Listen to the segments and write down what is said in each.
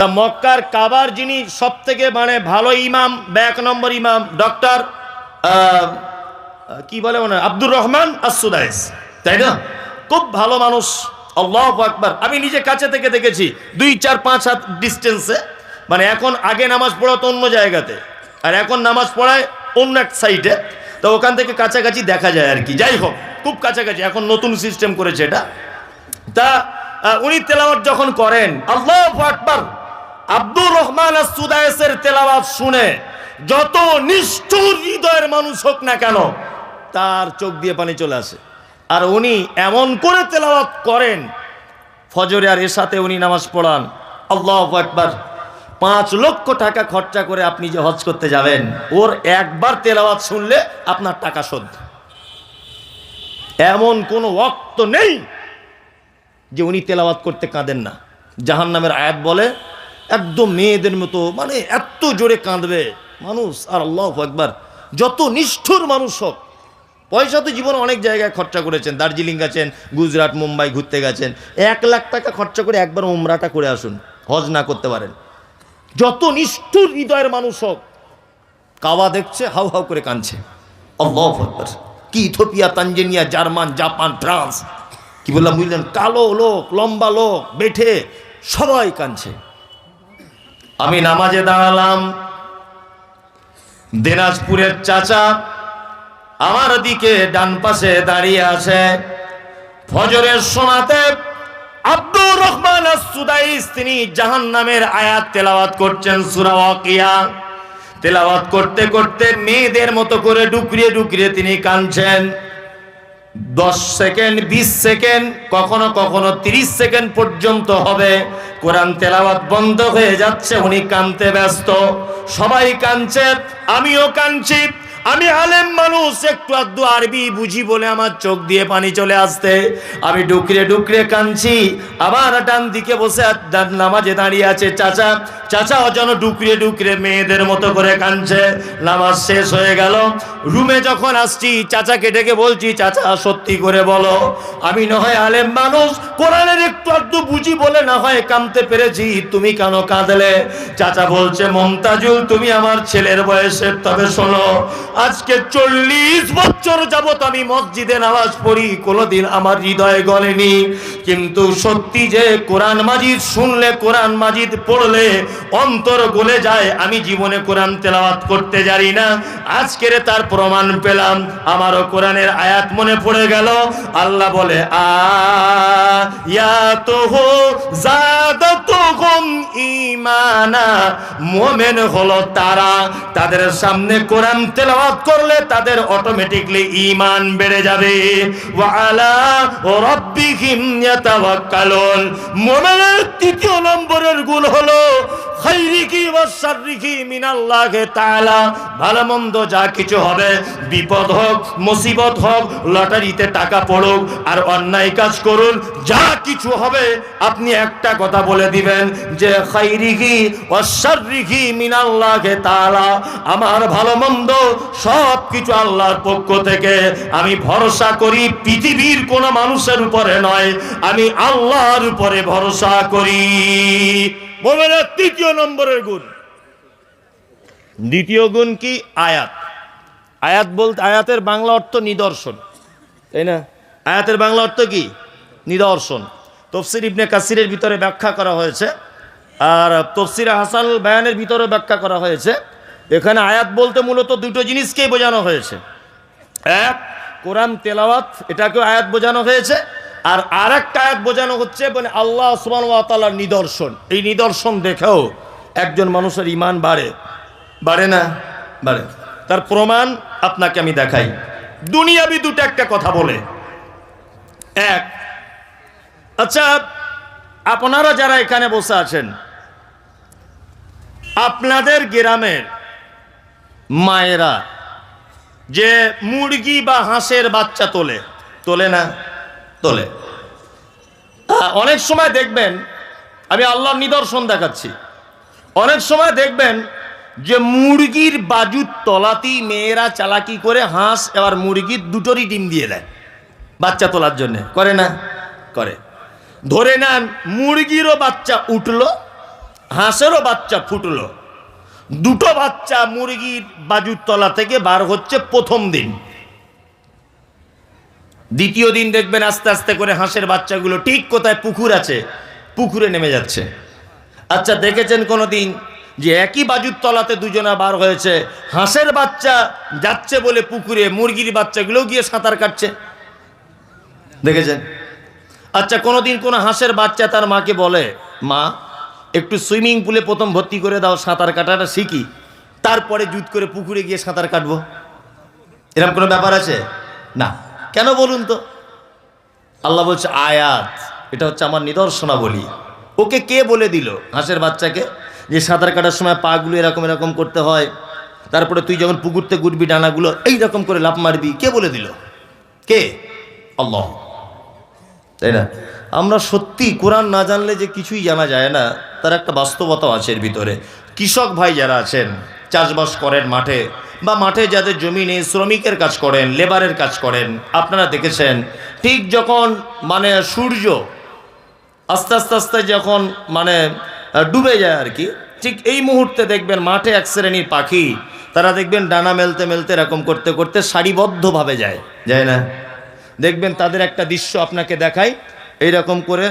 তা মক্কার কাবার যিনি সব থেকে মানে ভালো ইমাম, বা এক নম্বর ইমাম, ডক্টর কি বলে মনে আব্দুর রহমান আসুদাইস তাই না? খুব ভালো মানুষ, আল্লাহ আকবার। আমি নিজে কাছে থেকে দেখেছি, দুই, চার, পাঁচ হাত ডিস্টেন্সে মানে এখন আগে নামাজ পড়াতো অন্য জায়গাতে, আর এখন নামাজ পড়ায় অন্য এক সাইডে তো ওখান থেকে কাছাকাছি দেখা যায় আর কি। যাই হোক, খুব কাছাকাছি, এখন নতুন সিস্টেম করেছে এটা। তা উনি তেলাওয়াত যখন করেন, আল্লাহ আকবার আব্দুর রহমান সুদায়েসের তেলাওয়াত শুনে যত নিষ্ঠুর হৃদয়ের মানুষ হোক না কেন, তার চোখ দিয়ে পানি চলে আসে। আর উনি এমন করে তেলাওয়াত করেন, ফজরে আর এসাতে উনি নামাজ পড়ান। আল্লাহ একবার পাঁচ লক্ষ টাকা খরচা করে আপনি যে হজ করতে যাবেন, ওর একবার তেলাওয়াত শুনলে আপনার টাকা শোধ। এমন কোনো ওক্ত নেই যে উনি তেলাওয়াত করতে কাঁদেন না। জাহান নামের আয়াত বলে একদম মেয়েদের মতো মানে এত জোরে কাঁদবে। মানুষ, আর আল্লাহ একবার যত নিষ্ঠুর মানুষ হোক, পয়সা তো জীবনে অনেক জায়গায় খরচা করেছেন। দার্জিলিং গেছেন, গুজরাট, মুম্বাই ঘুরতে গেছেন। এক লাখ টাকা খরচা করে একবার উমরাটা করে আসুন, হজ না করতে পারেন। যত নিষ্ঠুর হৃদয়ের মানুষ হোক, কাওয়া দেখছে, হাউ হাউ করে কাঁদছে। আল্লাহ আকবার। কি Ethiopia Tanzania, German, Japan, France, কি বললাম বুঝলেন? কালো লোক, লম্বা লোক, বেঠে, সবাই কাঁদছে। আমি নামাজে দাঁড়ালাম। দিনাজপুরের চাচা আমার দিকে ডান পাশে দাঁড়িয়ে আছে। ফজরের সোনাতে আব্দুর রহমান তিনি জাহান নামের আয়াত তেলাওয়াত করছেন সুরা ওয়াকিয়া। তেলাওয়াত করতে করতে মেয়েদের মতো করে ডুকরিয়ে ডুকরিয়ে তিনি কাঁদছেন। দশ সেকেন্ড, বিশ সেকেন্ড, কখনো কখনো তিরিশ সেকেন্ড পর্যন্ত হবে। কোরআন তেলাওয়াত বন্ধ হয়ে যাচ্ছে, উনি কানতে ব্যস্ত। সবাই কানছে, আমিও কানছি। আমি আলেম মানুষ, একটু আধটু আরবি বুঝি বলে আমার চোখ দিয়ে পানি চলে আসতে। আমি ডুকরে ডুকরে কাঁদছি, আবার ডান দিকে বসে আর নামাজে দাঁড়িয়ে আছে। চাচা চাচা যেন ডুকরে ডুকরে মেয়েদের মতো করে কাঁদছে। নামাজ শেষ হয়ে গেল। রুমে যখন আসছি, চাচাকে ডেকে বলছি, চাচা, সত্যি করে বলো, আমি না হয় আলেম মানুষ, কোরআনের একটু আধটু বুঝি বলে না হয় কামতে পেরেছি, তুমি কেন কাঁদলে? চাচা বলছে, মমতাজুল, তুমি আমার ছেলের বয়সের তবে শোনো আজকে চল্লিশ বছর যাবত আমি মসজিদে নামাজ পড়ি, কোনোদিন আমার হৃদয়ে গলেনি। কিন্তু সত্যি যে কোরআন মাজিদ শুনলে, কোরআন মাজিদ পড়লে অন্তর গলে যায়, আমি জীবনে কোরআন তেলাওয়াত করতে জানি না। আজকের তার প্রমাণ পেলাম, আমারও কোরআনের আয়াত মনে পড়ে গেল। আল্লাহ বলে, আ জাদাতুহুম ঈমানা। মুমিন হলো তারা, তাদের সামনে কোরআন তেলাওয়াত করলে তাদের অটোমেটিকলি ঈমান বেড়ে যাবে। ওয়া আলা রাব্বিহিম ইয়াতাওয়াক্কালুন। মুমিনের তৃতীয় নম্বরের গুণ হলো খাইরিকি ওয়া শাররিকি মিনাল্লাহি তাআলা। ভালো যা কিছু হবে, বিপদ হোক, মুসিবত হোক, লটারিতে টাকা পড়ুক আর অন্যায় কাজ করুন, যা কিছু হবে, আপনি একটা কথা বলে দিবেন যে মিনাল্লাহে তাআলা। আমার ভালো মন্দ সব কিছু আল্লাহর পক্ষ থেকে। আমি ভরসা করি পৃথিবীর কোন মানুষের উপরে নয়, আমি আল্লাহর উপরে ভরসা করি। মোমেনের তৃতীয় নম্বরের গুণ। দ্বিতীয় গুণ কি? আয়াত। আয়াত বলতে আয়াতের বাংলা অর্থ নিদর্শন। তাই না? আয়াতের বাংলা অর্থ কি? নিদর্শন। তফসির ইবনে কাসিরের ভিতরে ব্যাখ্যা করা হয়েছে। আর তফসির হাসান বায়ানের ভিতরে ব্যাখ্যা করা হয়েছে। এখানে আয়াত বলতে মূলত দুটো জিনিসকেই বোঝানো হয়েছে। এক কোরআন তেলাওয়াত এটাকেও আয়াত বোঝানো হয়েছে। আর আর একটা আয়াত বোঝানো হচ্ছে মানে আল্লাহ সুবান তালার নিদর্শন। এই নিদর্শন দেখেও একজন মানুষের ইমান বাড়ে। বাড়ে না? বাড়ে। তার প্রমাণ আপনাকে আমি দেখাই। দুনিয়াবি দুটো একটা কথা বলে। এক আচ্ছা আপনারা যারা এখানে বসে আছেন, আপনাদের গ্রামের মায়েরা যে মুরগি বা হাঁসের বাচ্চা তোলে তোলে না? তোলে। অনেক সময় দেখবেন, আমি আল্লাহর নিদর্শন দেখাচ্ছি। অনেক সময় দেখবেন যে মুরগির বাজুর তলাতেই মেয়েরা চালাকি করে হাঁস, এবার মুরগির দুটোরই ডিম দিয়ে দেয়, বাচ্চা তোলার জন্য। করে না? করে। ধরে নেন, মুরগিরও বাচ্চা উঠল, হাঁসেরও বাচ্চা ফুটলো। দুটো বাচ্চা মুরগির বাজুর তলা থেকে বার হচ্ছে প্রথম দিন। দ্বিতীয় দিন দেখবেন আস্তে আস্তে করে হাঁসের বাচ্চাগুলো ঠিক কোথায় পুকুর আছে, পুকুরে নেমে যাচ্ছে। আচ্ছা দেখেছেন কোনো দিন যে একই বাজুর তলাতে দুজনা বার হয়েছে, হাঁসের বাচ্চা যাচ্ছে বলে পুকুরে, মুরগির বাচ্চাগুলো গিয়ে সাঁতার কাটছে? দেখেছেন? আচ্ছা কোনোদিন কোনো হাঁসের বাচ্চা তার মাকে বলে, মা, একটু সুইমিং পুলে প্রথম ভর্তি করে দাও, সাঁতার কাটাটা শিখি, তারপরে জুত করে পুকুরে গিয়ে সাঁতার কাটবো। এরকম কোনো ব্যাপার আছে? না। কেন বলুন তো? আল্লাহ বলছে, আয়াত, এটা হচ্ছে আমার নিদর্শনা বলি ওকে কে বলে দিল? হাঁসের বাচ্চাকে? যে সাঁতার কাটার সময় পাগুলো এরকম এরকম করতে হয়, তারপরে তুই যখন পুকুরতে গুটবি ডানাগুলো, এইরকম করে লাফ মারবি, কে বলে দিল? কে? আল্লাহ। তাই না? আমরা সত্যি কোরআন না জানলে যে কিছুই জানা যায় না, তার একটা বাস্তবতা আছে এর ভিতরে। কৃষক ভাই যারা আছেন, চাষবাস করেন মাঠে বা মাঠে যাদের জমি নেই, শ্রমিকের কাজ করেন, লেবারের কাজ করেন, আপনারা দেখেছেন, ঠিক যখন মানে সূর্য আস্তে আস্তে আস্তে যখন মানে ডুবে যায় আর কি, ঠিক এই মুহূর্তে দেখবেন মাঠে এক শ্রেণির পাখি, তারা দেখবেন ডানা মেলতে মেলতে এরকম করতে করতে সারিবদ্ধভাবে যায় যায় না? দেখবেন তাদের একটা দৃশ্য আপনাকে দেখাই, এইরকম করে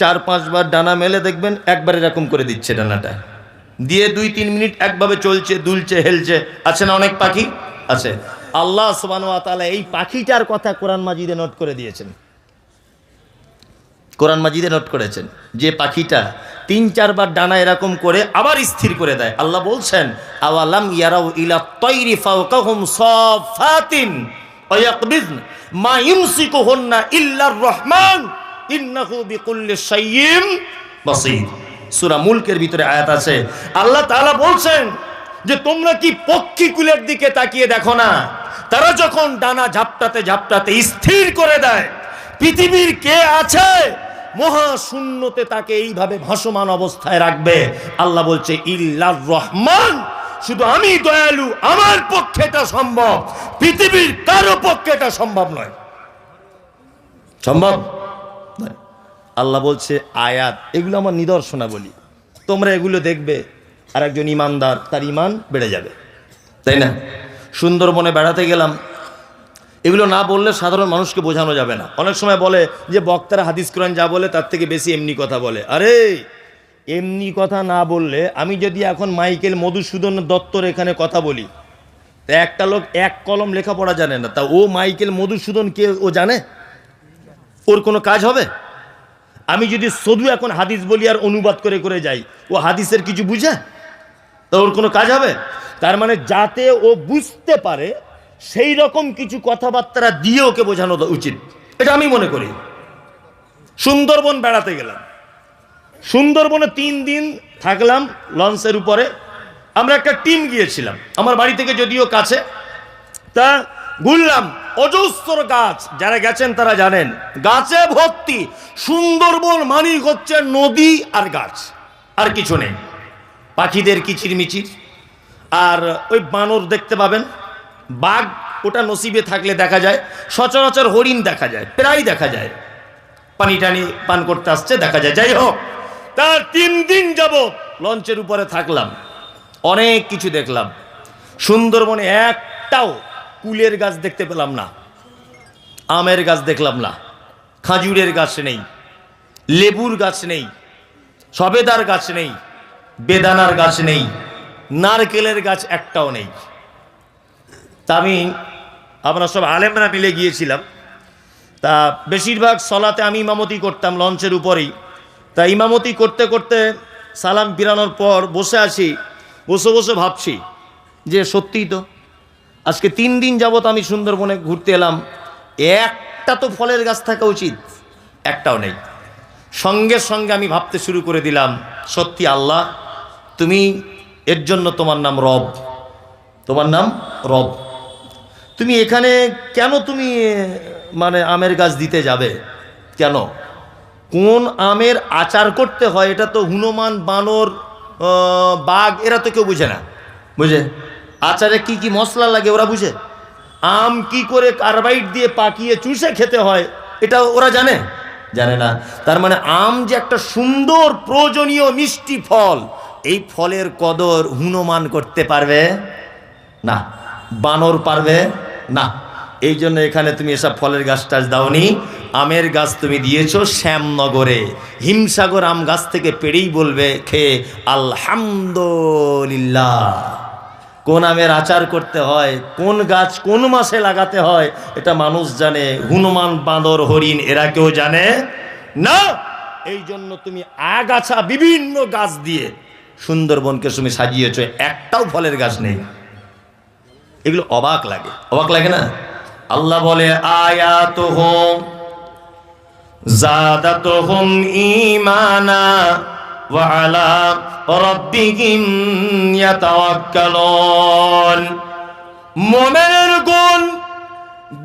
চার পাঁচবার ডানা মেলে দেখবেন, একবার এরকম করে দিচ্ছে ডানাটা। দিয়ে দুই, তিন মিনিট একভাবে চলছে, দুলছে, হেলছে। আছে না অনেক পাখি? আছে। আল্লাহ সুবান তাআলা এই পাখিটার কথা কোরআন মাজিদে নোট করে দিয়েছেন। কোরআন মাজিদে নোট করেছেন যে পাখিটা তিন, চারবার ডানা এরকম করে আবার স্থির করে দেয়। আল্লাহ বলছেন, আওয়ালাম ইয়ারাউ ইলা তৈরি ফাওকাহুম সাফাতিন রহমান সূরা মুলকের ভিতরে আয়াত আছে। আল্লাহ তাআলা বলছেন যে, তোমরা কি পক্ষীকুলের দিকে তাকিয়ে দেখো না? তারা যখন ডানা ঝাপটাতে ঝাপটাতে স্থির করে দেয়, পৃথিবীর কে আছে মহাশূন্যতে তাকে এইভাবে ভাসমান অবস্থায় রাখবে? আল্লাহ বলছে, ইল্লার রহমান, শুধু আমি দয়ালু, আমার পক্ষে এটা সম্ভব। পৃথিবীর কারও পক্ষে এটা সম্ভব নয়। সম্ভব। আল্লাহ বলছে, আয়াত, এগুলো আমার নিদর্শনা বলি। তোমরা এগুলো দেখবে আর একজন ইমানদার, তার ইমান বেড়ে যাবে। তাই না? সুন্দরবনে বেড়াতে গেলাম। এগুলো না বললে সাধারণ মানুষকে বোঝানো যাবে না। অনেক সময় বলে যে, বক্তারা হাদিস কোরআন যা বলে, তার থেকে বেশি এমনি কথা বলে। আরে, এমনি কথা না বললে আমি যদি এখন মাইকেল মধুসূদন দত্তর এখানে কথা বলি, তা একটা লোক এক কলম লেখাপড়া জানে না। তা ও মাইকেল মধুসূদন কে, ও জানে? ওর কোনো কাজ হবে? আমি যদি শুধু এখন হাদিস বলি আর অনুবাদ করে করে যাই, ও হাদিসের কিছু বুঝে? তো ওর কোনো কাজ হবে? তার মানে যাতে ও বুঝতে পারে, সেই রকম কিছু কথাবার্তা দিয়ে ওকে বোঝানো উচিত। এটা আমি মনে করি। সুন্দরবন বেড়াতে গেলাম। সুন্দরবনে তিন দিন থাকলাম লঞ্চের উপরে। আমরা একটা টিম গিয়েছিলাম। আমার বাড়ি থেকে যদিও কাছে। তা ঘুরলাম। অজস্র গাছ। যারা গেছেন তারা জানেন, গাছে ভর্তি সুন্দরবন মানিক হচ্ছে নদী আর গাছ, আর কিছু নেই। পাখিদের কিচিরমিচির। আর ওই বানর দেখতে পাবেন, বাঘ ওটা নসিবে থাকলে দেখা যায়, সচরাচর হরিণ দেখা যায়, প্রায় দেখা যায়। পানি টানি পান করতে আসছে, দেখা যায়। যাই হোক, তার তিন দিন যাব লঞ্চের উপরে থাকলাম, অনেক কিছু দেখলাম। সুন্দরবনে একটাও কুলের গাছ দেখতে পেলাম না, আমের গাছ দেখলাম না, খাজুরের গাছ নেই, লেবুর গাছ নেই, সবেদার গাছ নেই, বেদানার গাছ নেই, নারকেলের গাছ একটাও নেই। তা আমি, আমরা সব আলেমরা মিলে গিয়েছিলাম। তা বেশিরভাগ সলাতে আমি ইমামতি করতাম লঞ্চের উপরেই। তা ইমামতি করতে করতে সালাম ফিরানোর পর বসে আছি, বসে বসে ভাবছি যে সত্যিই তো আজকে তিন দিন যাবত আমি সুন্দরবনে ঘুরতে এলাম। একটা তো ফলের গাছ থাকা উচিত, একটাও নেই। সঙ্গে সঙ্গে আমি ভাবতে শুরু করে দিলাম, সত্যি আল্লাহ, তুমি এর জন্য তোমার নাম রব। তোমার নাম রব। তুমি এখানে কেন তুমি মানে আমের গাছ দিতে যাবে? কেন? কোন আমের আচার করতে হয়? এটা তো হনুমান, বানর বাঘ, এরা তো কেউ বুঝে না। বুঝে? আচারে কি কি মশলা লাগে ওরা বুঝে? আম কি করে কার্বাইড দিয়ে পাকিয়ে চুষে খেতে হয়, এটা ওরা জানে? জানে না। তার মানে আম যে একটা সুন্দর প্রয়োজনীয় মিষ্টি ফল, এই ফলের কদর হুনমান করতে পারবে? না। বানর পারবে? না। এই জন্য এখানে তুমি এসব ফলের গাছ টাছ দাওনি। আমের গাছ তুমি দিয়েছ শ্যামনগরে। হিমসাগর আম গাছ থেকে পেড়েই বলবে খেয়ে আলহামদুলিল্লাহ। কোন আমের আচার করতে হয়, কোন গাছ কোন মাসে লাগাতে হয়, এটা মানুষ জানে। হনুমান, বাঁদর, হরিণ, এরা কেউ জানে না। এই জন্য তুমি আগাছা বিভিন্ন গাছ দিয়ে সুন্দরবনকে তুমি সাজিয়েছ, একটাও ফলের গাছ নেই। এগুলো অবাক লাগে। অবাক লাগে না? আল্লাহ বলে আয়াত হোম জাদাত হোম ইমানা মোমেনের গুণ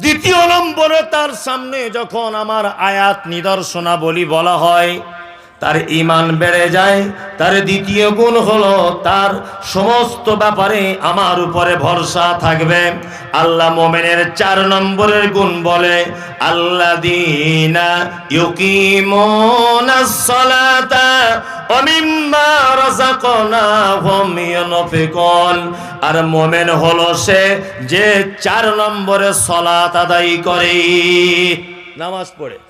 দ্বিতীয় নম্বরে তার সামনে যখন আমার আয়াত নিদর্শনাবলী বলা হয়, তার ইমান বেড়ে যায়, তার দ্বিতীয় গুণ হলো তার সমস্ত ব্যাপারে আমার উপরে ভরসা থাকবে। আল্লাহ মোমেনের চার নম্বরের গুণ বলে আল্লাহ দিনা ইউকিমুনাস সালাতা আর মোমেন হলো সে যে চার নম্বরে সলাত আদায় করে। নামাজ পড়ে।